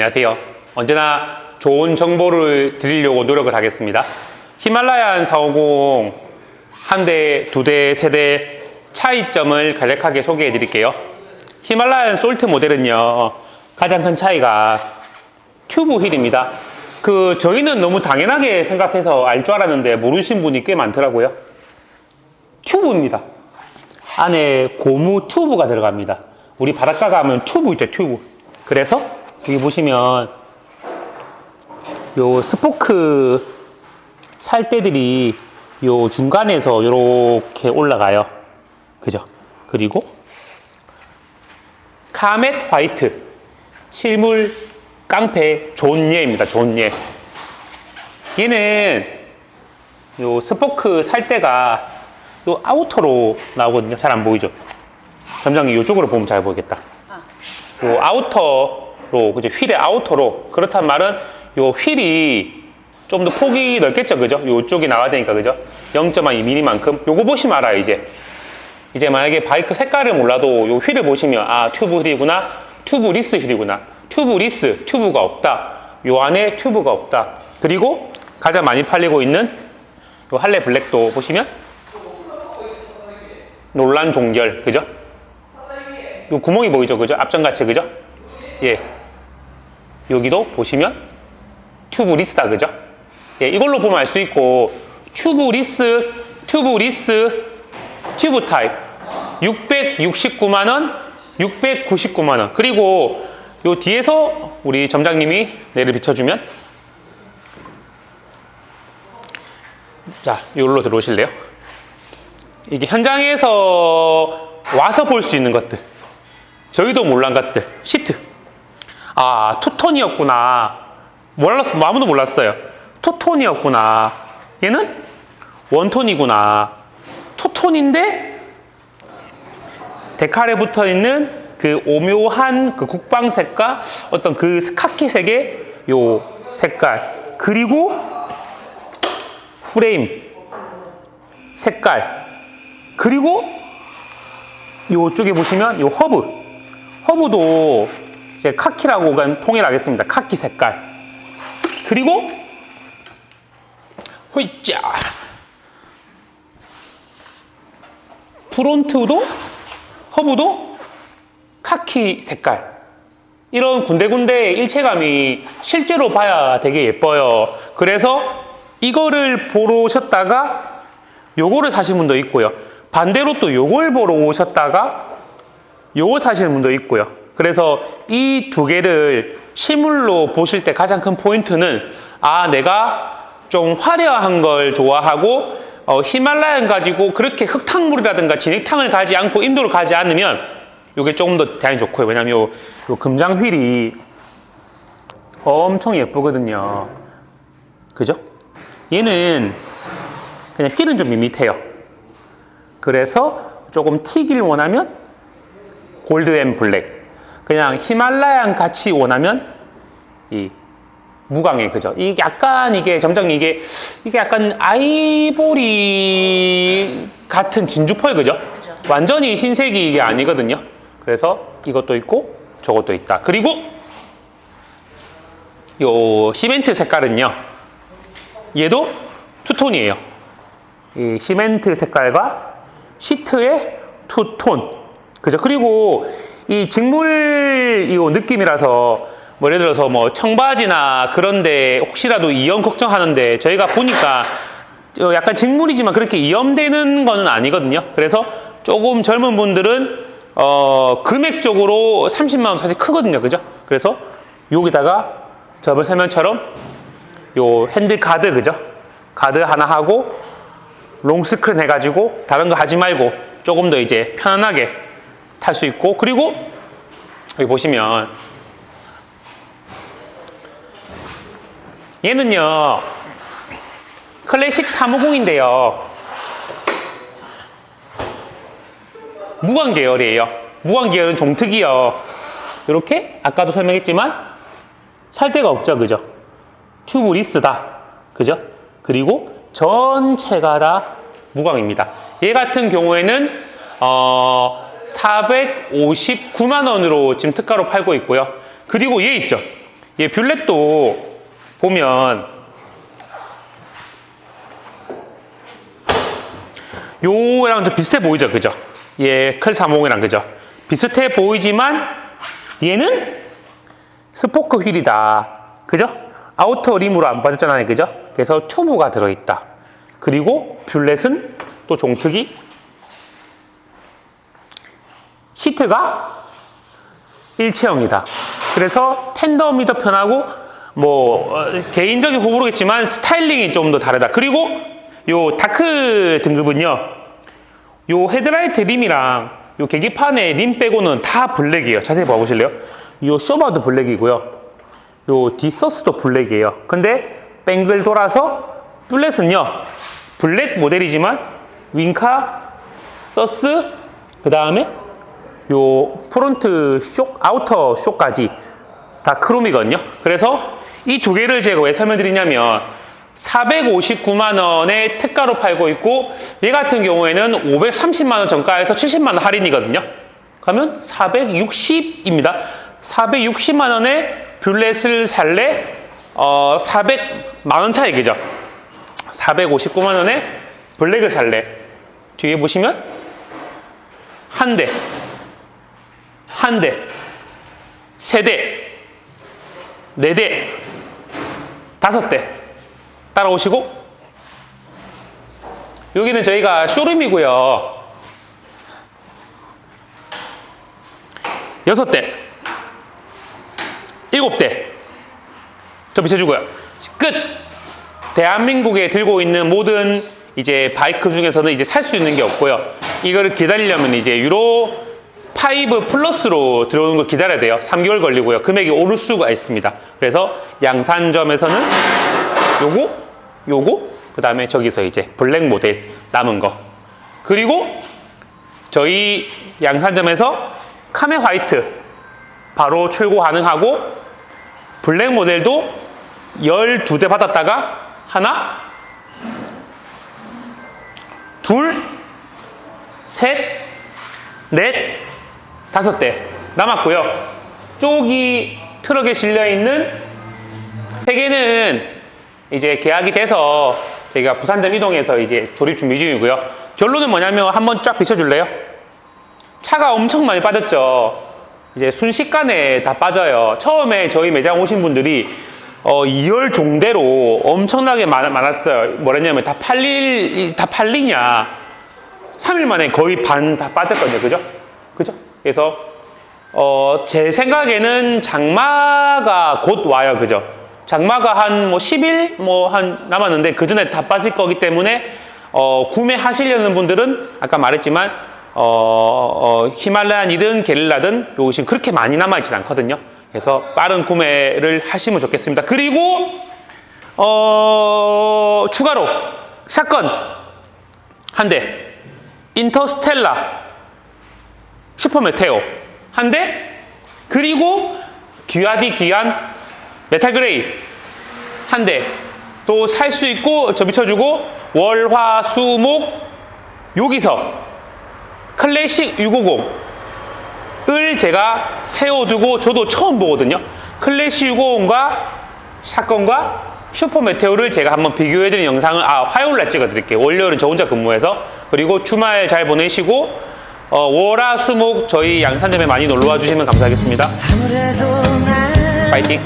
안녕하세요. 언제나 좋은 정보를 드리려고 노력을 하겠습니다. 히말라얀 450 한 대, 두 대, 세 대 차이점을 간략하게 소개해 드릴게요. 히말라얀 솔트 모델은요, 가장 큰 차이가 튜브 휠입니다. 그, 저희는 너무 당연하게 생각해서 알 줄 알았는데 모르신 분이 꽤 많더라고요. 튜브입니다. 안에 고무 튜브가 들어갑니다. 우리 바닷가 가면 튜브 있죠, 튜브. 그래서 여기 보시면 요 스포크 살대들이 요 중간에서 이렇게 올라가요. 그죠? 그리고 카멧 화이트 실물 깡패 존예입니다. 존예. 얘는 요 스포크 살대가 요 아우터로 나오거든요. 잘 안 보이죠? 점장님 이쪽으로 보면 잘 보이겠다. 요 아우터 로 그죠? 휠의 아우터로 그렇단 말은 요 휠이 좀 더 폭이 넓겠죠, 그죠? 요쪽이 나와야 되니까, 그죠? 0.2mm만큼. 요거 보시면 알아요, 이제. 이제 만약에 바이크 색깔을 몰라도 요 휠을 보시면, 아, 튜브 휠이구나, 튜브 리스 휠이구나, 튜브 리스, 튜브가 없다. 요 안에 튜브가 없다. 그리고 가장 많이 팔리고 있는 요 할레 블랙도 보시면, 논란 종결, 그죠? 요 구멍이 보이죠, 그죠? 앞전같이, 그죠? 예. 여기도 보시면 튜브 리스다, 그죠? 예, 이걸로 보면 알 수 있고 튜브 리스, 튜브 리스, 튜브 타입 669만 원, 699만 원. 그리고 요 뒤에서 우리 점장님이 내를 비춰주면 자, 여기로 들어오실래요? 이게 현장에서 와서 볼 수 있는 것들. 저희도 몰란 것들. 시트. 아, 투톤이었구나. 몰랐, 아무도 몰랐어요. 투톤이었구나. 얘는 원톤이구나. 투톤인데 데칼에 붙어 있는 그 오묘한 그 국방색과 어떤 그 카키색의 요 색깔. 그리고 프레임 색깔. 그리고 요쪽에 보시면 요 허브. 허브도 이제 카키라고 간 통일하겠습니다. 카키 색깔. 그리고 호이짜 프론트도 허브도 카키 색깔. 이런 군데군데 일체감이 실제로 봐야 되게 예뻐요. 그래서 이거를 보러 오셨다가 요거를 사신 분도 있고요. 반대로 또 요걸 보러 오셨다가 요거 사시는 분도 있고요. 그래서 이 두 개를 실물로 보실 때 가장 큰 포인트는 아 내가 좀 화려한 걸 좋아하고 어, 히말라얀 가지고 그렇게 흙탕물이라든가 진흙탕을 가지 않고 인도를 가지 않으면 이게 조금 더 대안이 좋고요. 왜냐면 요, 요 금장 휠이 엄청 예쁘거든요. 그죠? 얘는 그냥 휠은 좀 밋밋해요. 그래서 조금 튀길 원하면 골드 앤 블랙. 그냥 히말라얀 같이 원하면 이 무광의 그죠? 이게 약간 이게 점장님 이게 이게 약간 아이보리 같은 진주펄 그죠? 그죠. 완전히 흰색이 이게 아니거든요. 그래서 이것도 있고 저것도 있다. 그리고 요 시멘트 색깔은요. 얘도 투톤이에요. 이 시멘트 색깔과 시트의 투톤. 그죠? 그리고 이 직물 이 느낌이라서 뭐 예를 들어서 뭐 청바지나 그런데 혹시라도 이염 걱정하는데 저희가 보니까 어, 약간 직물이지만 그렇게 이염되는 거는 아니거든요. 그래서 조금 젊은 분들은 어 금액적으로 30만 원 사실 크거든요. 그죠? 그래서 여기다가 저번 설명처럼 요 핸들 가드 그죠? 가드 하나 하고 롱 스크린 해가지고 다른 거 하지 말고 조금 더 이제 편안하게 탈 수 있고 그리고 여기 보시면 얘는요 클래식 350인데요. 무광 계열이에요. 무광 계열은 종특이요. 이렇게 아까도 설명했지만 살 데가 없죠 그죠? 튜브 리스다 그죠? 그리고 전체가 다 무광입니다. 얘 같은 경우에는 어 459만 원으로 지금 특가로 팔고 있고요. 그리고 얘 있죠. 얘 뷰렛도 보면 요랑 좀 비슷해 보이죠, 그죠? 얘 클350이랑 그죠? 비슷해 보이지만 얘는 스포크 휠이다, 그죠? 아우터 림으로 안 빠졌잖아요, 그죠? 그래서 튜브가 들어있다. 그리고 뷰렛은 또 종특이 시트가 일체형이다. 그래서 더 편하고 뭐 어, 개인적인 호불호겠지만 스타일링이 좀 더 다르다. 그리고 요 다크 등급은요. 요 헤드라이트 림이랑 요 계기판의 림 빼고는 다 블랙이에요. 자세히 봐 보실래요? 요 쇼바도 블랙이고요. 요 디서스도 블랙이에요. 근데 뱅글 돌아서 뚫렛은요. 블랙 모델이지만 윙카, 서스, 그 다음에 요 프론트 쇼, 아우터 쇼까지 다 크롬이거든요. 그래서 이 두 개를 제가 왜 설명드리냐면 459만 원에 특가로 팔고 있고 얘 같은 경우에는 530만 원 정가에서 70만 원 할인이거든요. 그러면 460입니다. 460만 원에 뷰렛을 살래 어 400만 원 차이 그죠? 459만 원에 블랙을 살래. 뒤에 보시면 한 대, 한 대, 세 대, 네 대, 다섯 대 따라오시고 여기는 저희가 쇼룸이고요. 여섯 대, 일곱 대, 저 비춰주고요. 끝. 대한민국에 들고 있는 모든 이제 바이크 중에서는 이제 살 수 있는 게 없고요. 이거를 기다리려면 이제 유로 5 플러스로 들어오는 거 기다려야 돼요. 3개월 걸리고요. 금액이 오를 수가 있습니다. 그래서 양산점에서는 요거, 요거, 그 다음에 저기서 이제 블랙 모델 남은 거. 그리고 저희 양산점에서 카메 화이트 바로 출고 가능하고 블랙 모델도 12대 받았다가 하나, 둘, 셋, 넷, 다섯 대 남았고요. 쪽이 트럭에 실려 있는 세 개는 이제 계약이 돼서 저희가 부산점 이동해서 이제 조립 준비 중이고요. 결론은 뭐냐면 한번 쫙 비춰줄래요? 차가 엄청 많이 빠졌죠. 이제 순식간에 다 빠져요. 처음에 저희 매장 오신 분들이 어, 2열 종대로 엄청나게 많, 많았어요. 뭐랬냐면 다 팔릴, 다 팔리냐. 3일 만에 거의 반 다 빠졌거든요. 그죠? 그죠? 그래서, 어, 제 생각에는 장마가 곧 와요. 그죠? 장마가 한 뭐 10일 뭐 한 남았는데 그 전에 다 빠질 거기 때문에 어, 구매하시려는 분들은 아까 말했지만 어, 어, 히말라얀이든 게릴라든 요것이 그렇게 많이 남아있진 않거든요. 그래서 빠른 구매를 하시면 좋겠습니다. 그리고 어, 추가로 샷건 한 대, 인터스텔라, 슈퍼메테오 한 대, 그리고 귀하디 귀한 메탈그레이 한 대 또 살 수 있고 저 비춰주고 월 화 수 목 여기서 클래식 650을 제가 세워두고 저도 처음 보거든요. 클래식 650과 샷건과 슈퍼 메테오를 제가 한번 비교해드린 영상을 아 화요일 날 찍어드릴게요. 월요일은 저 혼자 근무해서 그리고 주말 잘 보내시고 어, 월화수목 저희 양산점에 많이 놀러와 주시면 감사하겠습니다. 파이팅!